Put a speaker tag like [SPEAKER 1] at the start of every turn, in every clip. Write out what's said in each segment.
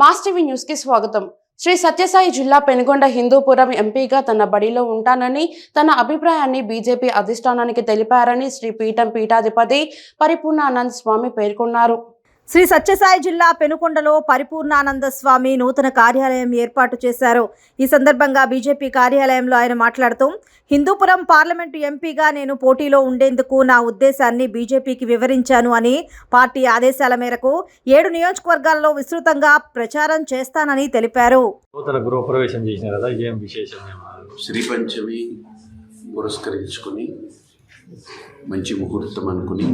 [SPEAKER 1] Mass న్యూస్కి స్వాగతం. శ్రీ సత్యసాయి జిల్లా పెనుగొండ హిందూపురం ఎంపీగా తన బడిలో ఉంటానని తన అభిప్రాయాన్ని బీజేపీ అధిష్టానానికి తెలిపారని శ్రీ పీఠం పీఠాధిపతి పరిపూర్ణానంద్ స్వామి పేర్కొన్నారు.
[SPEAKER 2] శ్రీ సత్యసాయి జిల్లా పెనుకొండలో పరిపూర్ణానంద స్వామి నూతన కార్యాలయం ఏర్పాటు చేశారు ఈ సందర్భంగా బీజేపీ కార్యాలయంలో ఆయన మాట్లాడుతూ హిందూపురం పార్లమెంటు ఎంపీగా నేను పోటీలో ఉండేందుకు నా ఉద్దేశాన్ని బీజేపీకి వివరించాను అని పార్టీ ఆదేశాల మేరకు ఏడు నియోజకవర్గాల్లో విస్తృతంగా ప్రచారం చేస్తానని తెలిపారు
[SPEAKER 3] నూతన గృహప్రవేశం చేసిన కదా ఏం విశేషం ఏం?
[SPEAKER 4] శ్రీ పంచమి పురస్కరించుకొని మంచి ముహూర్తం అనుకుని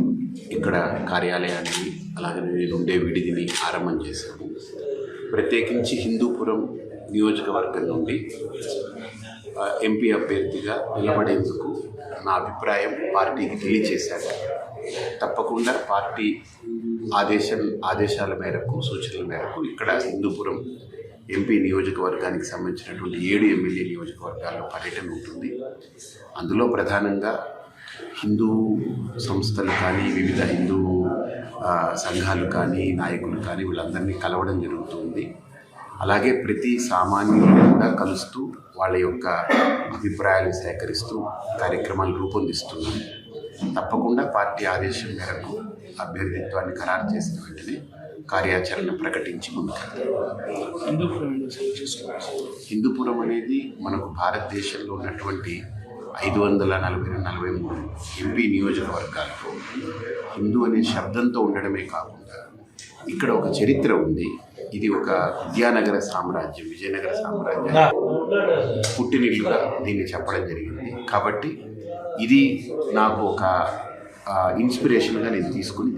[SPEAKER 4] ఇక్కడ కార్యాలయాన్ని అలాగే నేను ఉండే విడిదిని ఆరంభం చేశాము. ప్రత్యేకించి హిందూపురం నియోజకవర్గం నుండి ఎంపీ అభ్యర్థిగా నిలబడేందుకు నా అభిప్రాయం పార్టీకి తెలియచేశాను తప్పకుండా పార్టీ ఆదేశం ఆదేశాల మేరకు సూచనల మేరకు ఇక్కడ హిందూపురం ఎంపీ నియోజకవర్గానికి సంబంధించినటువంటి ఏడు ఎమ్మెల్యే నియోజకవర్గాల్లో పర్యటన ఉంటుంది. అందులో ప్రధానంగా హిందూ సంస్థలు కానీ వివిధ హిందూ సంఘాలు కానీ నాయకులు కానీ వీళ్ళందరినీ కలవడం జరుగుతుంది. అలాగే ప్రతి సామాన్యులను కూడా కలుస్తూ వాళ్ళ యొక్క అభిప్రాయాలు సేకరిస్తూ కార్యక్రమాలు రూపొందిస్తున్నాం తప్పకుండా పార్టీ ఆదేశం మేరకు అభ్యర్థిత్వాన్ని ఖరారు చేసిన వెంటనే కార్యాచరణ ప్రకటించి ముందుకు హిందూపురం అనేది మనకు భారతదేశంలో ఉన్నటువంటి ఐదు వందల నలభై నలభై మూడు ఎంపీ నియోజకవర్గాలకు హిందూ అనే శబ్దంతో ఉండడమే కాకుండా ఇక్కడ ఒక చరిత్ర ఉంది. ఇది ఒక విద్యానగర సామ్రాజ్యం విజయనగర సామ్రాజ్యం పుట్టినిల్లుగా దీన్ని చెప్పడం జరిగింది. కాబట్టి ఇది నాకు ఒక ఇన్స్పిరేషన్గా నేను తీసుకుని